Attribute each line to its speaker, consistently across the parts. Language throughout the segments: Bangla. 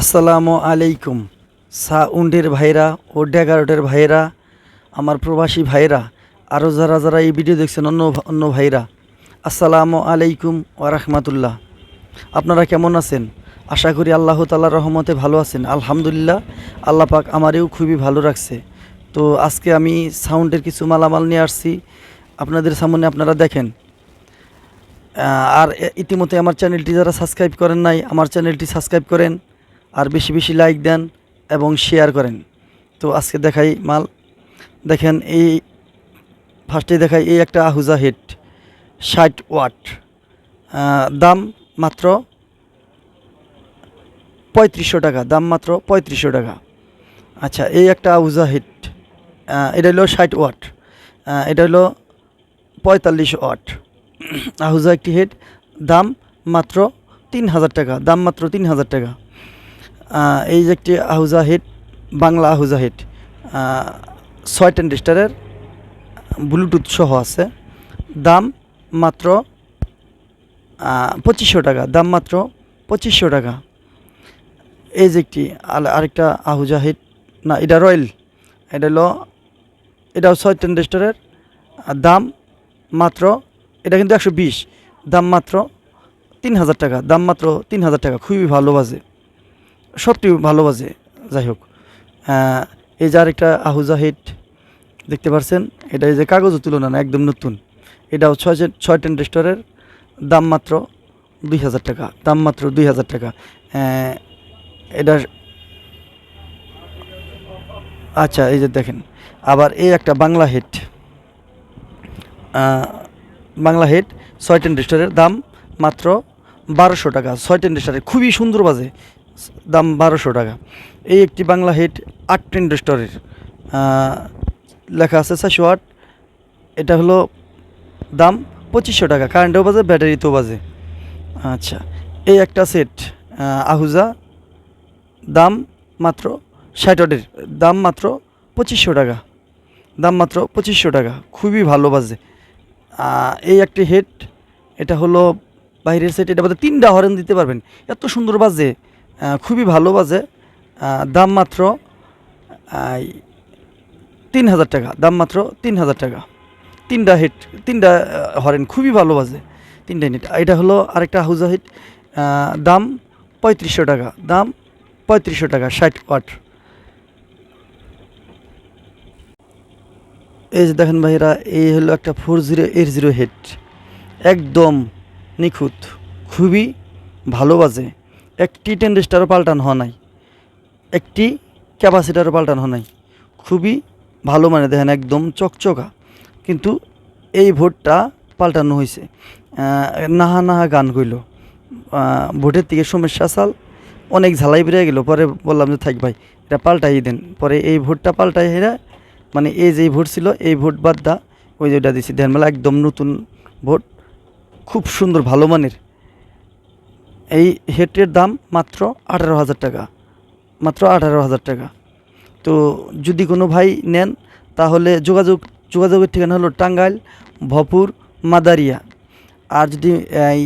Speaker 1: আসসালামু আলাইকুম। সাউন্ডের ভাইরা ও ড্যাগারোটের ভাইরা, আমার প্রবাসী ভাইরা আরও যারা যারা এই ভিডিও দেখছেন অন্য অন্য ভাইরা, আসসালামু আলাইকুম ওরহমাতুল্লাহ আপনারা কেমন আছেন? আশা করি আল্লাহ তাল্লাহ রহমতে ভালো আছেন। আলহামদুলিল্লাহ, আল্লাহ পাক আমারেও খুবই ভালো রাখছে। তো আজকে আমি সাউন্ডের কিছু মালামাল নিয়ে আসছি। আপনাদের সামনে আপনারা দেখেন। আর ইতিমধ্যে আমার চ্যানেলটি যারা সাবস্ক্রাইব করেন নাই, আমার চ্যানেলটি সাবস্ক্রাইব করেন। আর বেশি বেশি লাইক দেন এবং শেয়ার করেন। তো আজকে দেখাই মাল। দেখেন এই ফার্স্টে দেখাই এই একটা আহুজা হিট ষাট ওয়াট দাম মাত্র পঁয়ত্রিশশো টাকা দাম মাত্র পঁয়ত্রিশশো টাকা। আচ্ছা এই একটা আহুজা আহ, এটা হলো ষাট ওয়াট এটা হলো পঁয়তাল্লিশ ওয়াট আহুজা একটি হেড দাম মাত্র তিন হাজার টাকা দাম মাত্র তিন হাজার টাকা। এই যে একটি আহুজা হেড বাংলা আহুজা হেড ছয় টেন্ডিস্টারের ব্লুটুথ সহ আছে। দাম মাত্র পঁচিশশো টাকা, দাম মাত্র পঁচিশশো টাকা। এই যে একটি আরেকটা আহুজা হেড না, এটা রয়েল, এটা হলো, এটাও ছয় টেন্ডিস্টারের দাম মাত্র, এটা কিন্তু একশো বিশ, দাম মাত্র তিন হাজার টাকা, দাম মাত্র তিন হাজার টাকা, খুবই ভালো বাজে। সবটি ভালো বাজে যাই হোক। এই যে আরেকটা আহুজা হিট দেখতে পাচ্ছেন এটা এই যে কাগজের তুলনা না একদম নতুন। এটাও ছয় ছয় টেন রেস্টোরের দাম মাত্র দুই হাজার টাকা দাম মাত্র দুই হাজার টাকা। এটা আচ্ছা এই যে দেখেন আবার এই একটা বাংলা আহ, বাংলা হেড ছয় টেন রেস্টারের দাম মাত্র বারোশো টাকা। ছয় টেন রেস্টারের খুবই সুন্দর বাজে। দাম বারোশো টাকা। এই একটি বাংলা হেড আট টেন রেস্টারের লেখা আছে চারশো আট। এটা হলো দাম পঁচিশশো টাকা। কারেন্টেও বাজে ব্যাটারিতেও বাজে। আচ্ছা এই একটা সেট আহুজা দাম মাত্র ষাট ওয়াটের দাম মাত্র পঁচিশশো টাকা। দাম মাত্র পঁচিশশো টাকা, খুবই ভালো বাজে। এই একটি হেড এটা হলো বাইরের সেট এটা বাদে তিনটা হরেন দিতে পারবেন। এত সুন্দর বাজে। খুবই ভালো বাজে। দাম মাত্র তিন হাজার টাকা। দাম মাত্র তিন হাজার টাকা। তিনটা হেড তিনটা হরেন খুবই ভালো বাজে। তিনটা নেট এটা হলো আরেকটা হাউজা হিট দাম পঁয়ত্রিশশো টাকা। দাম পঁয়ত্রিশশো টাকা, ষাট ওয়াট এই যে দেখেন ভাইরা এই হলো একটা four zero eight zero head একদম নিখুঁত। খুবই ভালো বাজে। একটি টেন্ডেস্টারও পাল্টানো হয় নাই। একটি ক্যাপাসিটারও পাল্টানো হয় নাই। খুবই ভালো মানে দেখেন একদম চকচকা। কিন্তু এই ভোটটা পাল্টানো হয়েছে নাহা নাহা গান কইল। ভোটের থেকে সমস্যা সাল অনেক ঝালাই বেরিয়ে গেল। পরে বললাম যে, থাক ভাই, এটা পাল্টাই দেন। পরে এই ভোটটা পাল্টাই হেরা মানে এই যে ভোট ছিল, এই ভোট বাদ দা, ওই যেটা দিছি। ধ্যানমেলা একদম নতুন ভোট। খুব সুন্দর, ভালো মানের। এই হেডের দাম মাত্র আঠারো হাজার টাকা, মাত্র আঠারো হাজার টাকা। তো যদি কোনো ভাই নেন, তাহলে যোগাযোগ, যোগাযোগের ঠিকানা হলো টাঙ্গাইল, ভপুর, মাদারিয়া। আর যদি, এই,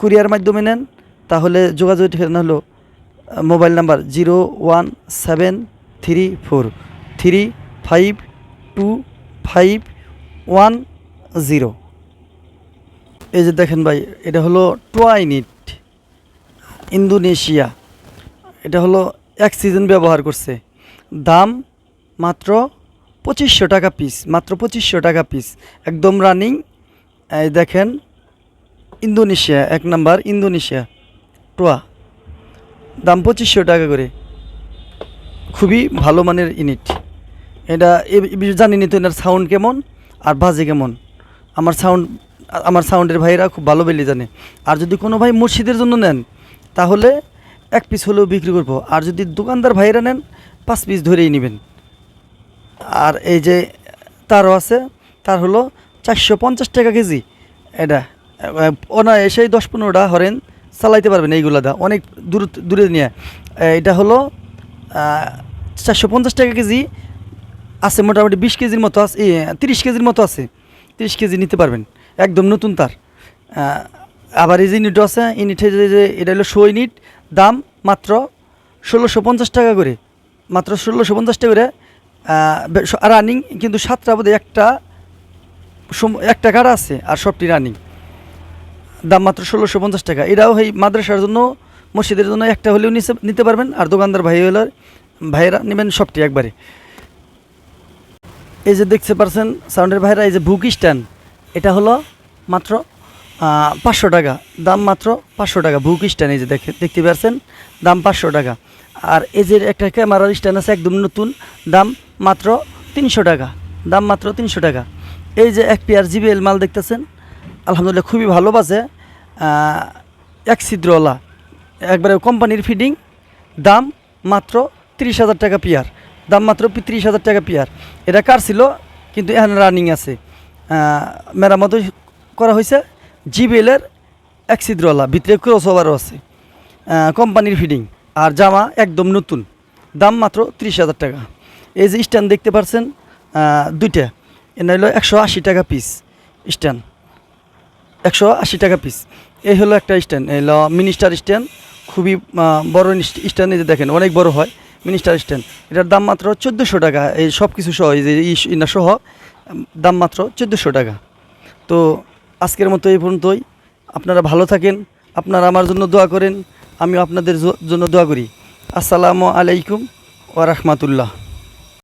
Speaker 1: কুরিয়ার মাধ্যমে নেন, তাহলে যোগাযোগের ঠিকানা হলো mobile number zero one seven three four, three five two five one zero. এই যে দেখেন ভাই, এটা হলো টোয়াইনিট ইন্দোনেশিয়া। এটা হলো এক সিজন ব্যবহার করছে। দাম মাত্র পঁচিশশো টাকা পিস মাত্র পঁচিশশো টাকা পিস একদম রানিং এই দেখেন ইন্দোনেশিয়া, এক নাম্বার ইন্দোনেশিয়া, টোয়া। দাম পঁচিশশো টাকা করে। খুবই ভালো মানের ইউনিট এটা বিষয়ে জানিনি তো এটার সাউন্ড কেমন আর বাজে কেমন। আমার সাউন্ড আমার সাউন্ডের ভাইরা খুব ভালো বেলে জানে। আর যদি কোনো ভাই মসজিদের জন্য নেন তাহলে এক পিস হলেও বিক্রি করব। আর যদি দোকানদার ভাইরা নেন পাঁচ পিস ধরেই নেবেন। আর এই যে তারও আছে তার হলো চারশো পঞ্চাশ টাকা কেজি। এটা আহ, অনায়াসেই দশ পনেরোটা হরেন চালাইতে পারবেন এইগুলা দা। অনেক দূর দূরে নিয়ে। এটা হলো চারশো পঞ্চাশ টাকা কেজি। আছে মোটামুটি বিশ কেজির মতো আছে তিরিশ কেজির মতো আছে। তিরিশ কেজি নিতে পারবেন। একদম নতুন তার। আবার এই যে ইউনিটও আছে ইউনিটের যে এটা হলো শো ইউনিট দাম মাত্র ষোলোশো পঞ্চাশ টাকা করে। মাত্র ষোলোশো পঞ্চাশ টাকা করে রানিং কিন্তু সাতটা বোধহয় একটা একটা কারা আছে আর সবটি রানিং দাম মাত্র ষোলোশো পঞ্চাশ টাকা। এটাও এই মাদ্রাসার জন্য, মসজিদের জন্য একটা হলেও নিতে পারবেন। আর দোকানদার ভাই হলে, ভাইয়েরা নেবেন সবটি একবারে। এই যে দেখতে পারছেন, সাউন্ডের ভাইরা এই যে বুক স্ট্যান্ড, এটা হলো মাত্র পাঁচশো টাকা। দাম মাত্র পাঁচশো টাকা। বুক স্ট্যান্ড এই যে দেখে দেখতে পারছেন? দাম পাঁচশো টাকা। আর এই যে একটা ক্যামেরার স্ট্যান্ড আছে একদম নতুন, দাম মাত্র তিনশো টাকা। দাম মাত্র তিনশো টাকা। এই যে এক পেয়ার জিবিএল মাল দেখতেছেন? আলহামদুলিল্লাহ খুবই ভালো বাজে। এক ছিদ্রওয়ালা। একবারে কোম্পানির ফিডিং। দাম মাত্র তিরিশ হাজার টাকা পেয়ার। দাম মাত্র তিরিশ হাজার টাকা পেয়ার। এটা কার ছিল? কিন্তু এখন রানিং আছে। মেরামত করা হয়েছে। জিবিএলের এক ছিদ্রওয়ালা ভিতরে ক্রস ওভারও আছে কোম্পানির ফিডিং আর জামা একদম নতুন। দাম মাত্র তিরিশ হাজার টাকা। এই যে স্ট্যান্ড দেখতে পাচ্ছেন আহ, দুইটা। এটা হলো একশো আশি টাকা পিস স্ট্যান্ড একশো আশি টাকা পিস এই হলো একটা স্ট্যান্ড এই হলো মিনিস্টার স্ট্যান্ড খুবই বড় স্ট্যান্ড এই যে দেখেন অনেক বড় হয় মিনিস্টার স্ট্যান্ড এটার দাম মাত্র চোদ্দোশো টাকা। এই সব কিছু সহ এই যে ইনা সহ দাম মাত্র চোদ্দোশো টাকা। তো আজকের মতো এই পর্যন্তই। আপনারা ভালো থাকেন, আপনারা আমার জন্য দোয়া করেন আমি আপনাদের জন্য দোয়া করি। আসসালামু আলাইকুম ওয়া রাহমাতুল্লাহ।